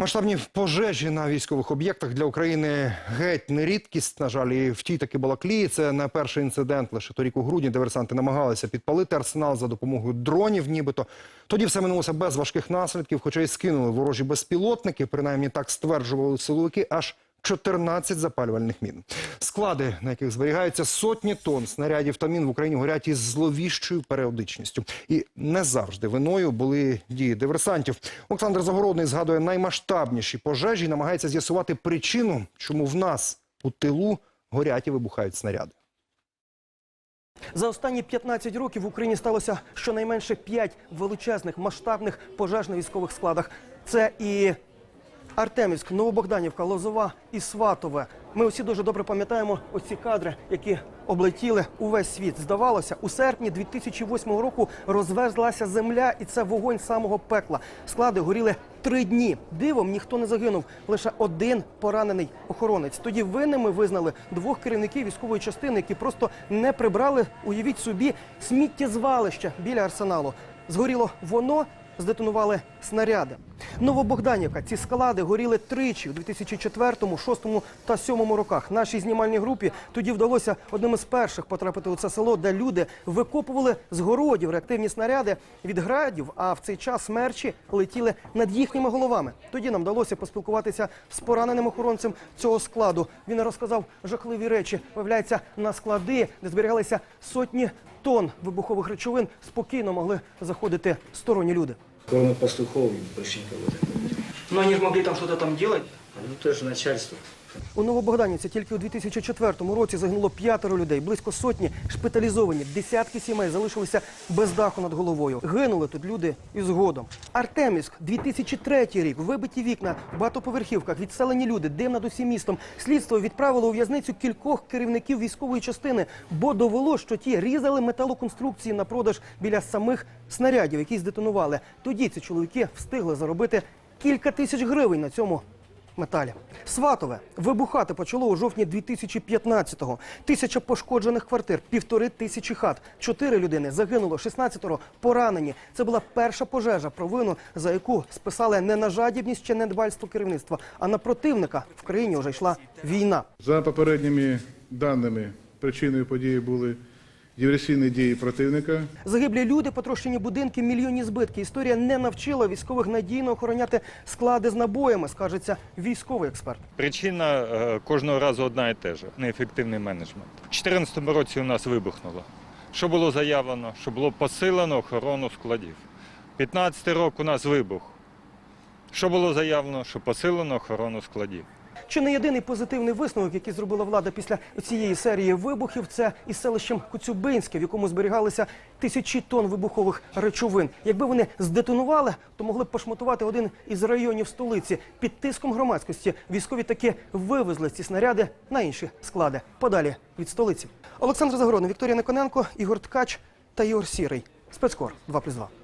Масштабні пожежі на військових об'єктах для України геть не рідкість. На жаль, і в тій таки Балаклії це не перший інцидент. Лише торік у грудні диверсанти намагалися підпалити арсенал за допомогою дронів. Нібито тоді все минулося без важких наслідків, хоча й скинули ворожі безпілотники. Принаймні так стверджували силовики. Аж 14 запалювальних мін. Склади, на яких зберігаються сотні тонн снарядів та мін в Україні, горять із зловіщою періодичністю. І не завжди виною були дії диверсантів. Олександр Загородний згадує наймасштабніші пожежі і намагається з'ясувати причину, чому в нас у тилу горять і вибухають снаряди. За останні 15 років в Україні сталося щонайменше 5 величезних масштабних пожеж на військових складах. Це і Артемівськ, Новобогданівка, Лозова і Сватове. Ми усі дуже добре пам'ятаємо оці кадри, які облетіли увесь світ. Здавалося, у серпні 2008 року розверзлася земля, і це вогонь самого пекла. Склади горіли три дні. Дивом ніхто не загинув. Лише один поранений охоронець. Тоді винними визнали двох керівників військової частини, які просто не прибрали, уявіть собі, сміттєзвалище біля арсеналу. Згоріло воно. Здетонували снаряди. Новобогданівка. Ці склади горіли тричі у 2004, 2006 та 2007 роках. Нашій знімальній групі тоді вдалося одним із перших потрапити у це село, де люди викопували з городів реактивні снаряди від градів. А в цей час смерчі летіли над їхніми головами. Тоді нам вдалося поспілкуватися з пораненим охоронцем цього складу. Він розказав жахливі речі. Виявляється, на склади, де зберігалися сотні тонн вибухових речовин, спокійно могли заходити сторонні люди. Кроме пастухов больше никого. Ну, они же могли там что-то там делать. Ну, тоже начальство. У Новобогданівці тільки у 2004 році загинуло п'ятеро людей, близько сотні шпиталізовані, десятки сімей залишилися без даху над головою. Гинули тут люди і згодом. Артемівськ, 2003 рік, вибиті вікна в багатоповерхівках, відселені люди, дим над усім містом. Слідство відправило у в'язницю кількох керівників військової частини, бо довело, що ті різали металоконструкції на продаж біля самих снарядів, які здетонували. Тоді ці чоловіки встигли заробити кілька тисяч гривень на цьому металі. Сватове вибухати почало у жовтні 2015-го. Тисяча пошкоджених квартир, півтори тисячі хат. Чотири людини загинуло, 16-ро поранені. Це була перша пожежа, провину за яку списали не на жадібність чи недбальство керівництва, а на противника. В країні вже йшла війна. За попередніми даними, причиною події були диверсійні дії противника. Загиблі люди, потрощені будинки, мільйонні збитки. Історія не навчила військових надійно охороняти склади з набоями, скажеться військовий експерт. Причина е, кожного разу одна і те ж неефективний менеджмент. У 2014 році у нас вибухнуло. Що було заявлено? Що було посилено охорону складів. 15 рік у нас вибух. Що було заявлено? Що посилено охорону складів. Чи не єдиний позитивний висновок, який зробила влада після цієї серії вибухів, це із селищем Коцюбинське, в якому зберігалися тисячі тонн вибухових речовин. Якби вони здетонували, то могли б пошматувати один із районів столиці. Під тиском громадськості військові таки вивезли ці снаряди на інші склади подалі від столиці. Олександр Загородний, Вікторія Никоненко, Ігор Ткач та Ігор Сірий. Спецкор 2+,2.